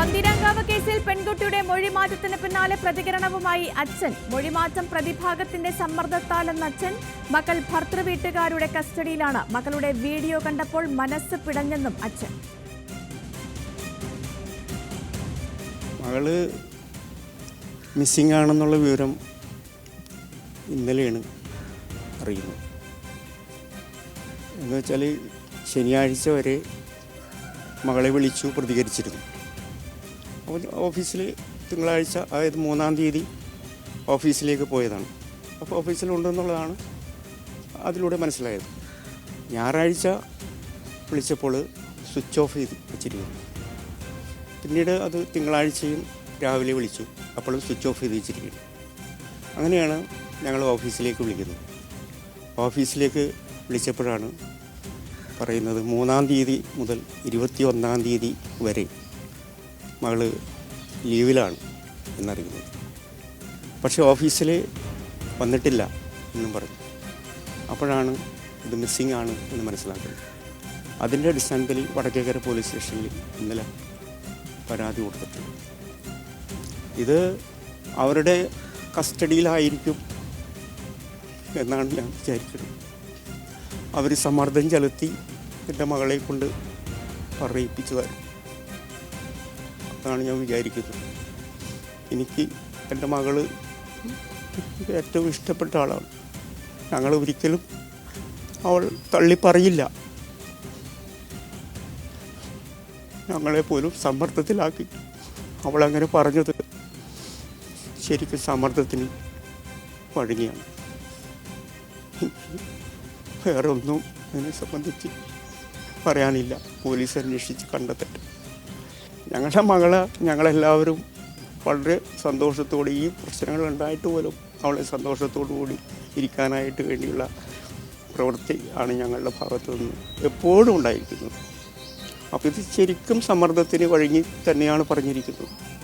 പന്തീരാങ്കാവ് കേസിൽ പെൺകുട്ടിയുടെ മൊഴിമാറ്റത്തിന് പിന്നാലെ പ്രതികരണവുമായി അച്ഛൻ. മൊഴിമാറ്റം പ്രതിഭാഗത്തിന്റെ സമ്മർദ്ദത്താലെന്ന അച്ഛൻ മകൾ ഭർത്തൃവീട്ടുകാരുടെ കസ്റ്റഡിയിലാണ്. മകളുടെ വീഡിയോ കണ്ടപ്പോൾ മനസ്സ് പിടഞ്ഞെന്നും അച്ഛൻ. മകൾ മിസ്സിംഗ് ആണെന്നുള്ള വിവരം ഇന്നലെയാണ് അറിയുന്നത്. എന്ന് വെച്ചാൽ ശനിയാഴ്ച വരെ മകളെ വിളിച്ചു പ്രതികരിച്ചിരുന്നു. ഓഫീസിൽ തിങ്കളാഴ്ച അതായത് മൂന്നാം തീയതി ഓഫീസിലേക്ക് പോയതാണ്. അപ്പോൾ ഓഫീസിലുണ്ടെന്നുള്ളതാണ് അതിലൂടെ മനസ്സിലായത്. ഞായറാഴ്ച വിളിച്ചപ്പോൾ സ്വിച്ച് ഓഫ് ചെയ്ത് വെച്ചിരിക്കുന്നു. പിന്നീട് അത് തിങ്കളാഴ്ചയും രാവിലെ വിളിച്ചു. അപ്പോഴും സ്വിച്ച് ഓഫ് ചെയ്ത് വെച്ചിരിക്കുന്നു. അങ്ങനെയാണ് ഞങ്ങൾ ഓഫീസിലേക്ക് വിളിക്കുന്നത്. ഓഫീസിലേക്ക് വിളിച്ചപ്പോഴാണ് പറയുന്നത് മൂന്നാം തീയതി മുതൽ ഇരുപത്തി ഒന്നാം തീയതി വരെ മകൾ ലീവിലാണ് എന്നറിയുന്നത്. പക്ഷേ ഓഫീസിൽ വന്നിട്ടില്ല എന്നും പറഞ്ഞു. അപ്പോഴാണ് ഇത് മിസ്സിംഗ് ആണ് എന്ന് മനസ്സിലാക്കുന്നത്. അതിന്റെ അടിസ്ഥാനത്തിൽ വടക്കേക്കര പോലീസ് സ്റ്റേഷനിൽ ഇന്നലെ പരാതി കൊടുത്തിട്ടുണ്ട്. ഇത് അവരുടെ കസ്റ്റഡിയിലായിരിക്കും എന്നാണ് ഞാൻ വിചാരിക്കുന്നത്. അവർ സമ്മർദ്ദം ചെലുത്തി എന്റെ മകളെ കൊണ്ട് പറയിപ്പിച്ചതാണ് അതാണ് ഞാൻ വിചാരിക്കുന്നത്. എനിക്ക് എന്റെ മകൾ ഏറ്റവും ഇഷ്ടപ്പെട്ട ആളാണ്. ഞങ്ങൾ ഒരിക്കലും അവൾ തള്ളിപ്പറയില്ല ഞങ്ങളെ പോലും സമ്മർദ്ദത്തിലാക്കി. അവളങ്ങനെ പറഞ്ഞത് ശരിക്കും സമ്മർദ്ദത്തിന് വഴങ്ങിയാണ്. വേറെ ഒന്നും അതിനെ സംബന്ധിച്ച് പറയാനില്ല. പോലീസ് അന്വേഷിച്ച് കണ്ടെത്തട്ടെ. ഞങ്ങളുടെ മകൾ ഞങ്ങളെല്ലാവരും വളരെ സന്തോഷത്തോടെ ഈ പ്രശ്നങ്ങൾ ഉണ്ടായിട്ട് പോലും അവളെ സന്തോഷത്തോടു കൂടി ഇരിക്കാനായിട്ട് വേണ്ടിയുള്ള പ്രവൃത്തി ആണ് ഞങ്ങളുടെ ഭാഗത്തു നിന്ന് എപ്പോഴും ഉണ്ടായിരിക്കുന്നത്. അപ്പോൾ ഇത് ശരിക്കും സമ്മർദ്ദത്തിന് വഴങ്ങി തന്നെയാണ് പറഞ്ഞിരിക്കുന്നത്.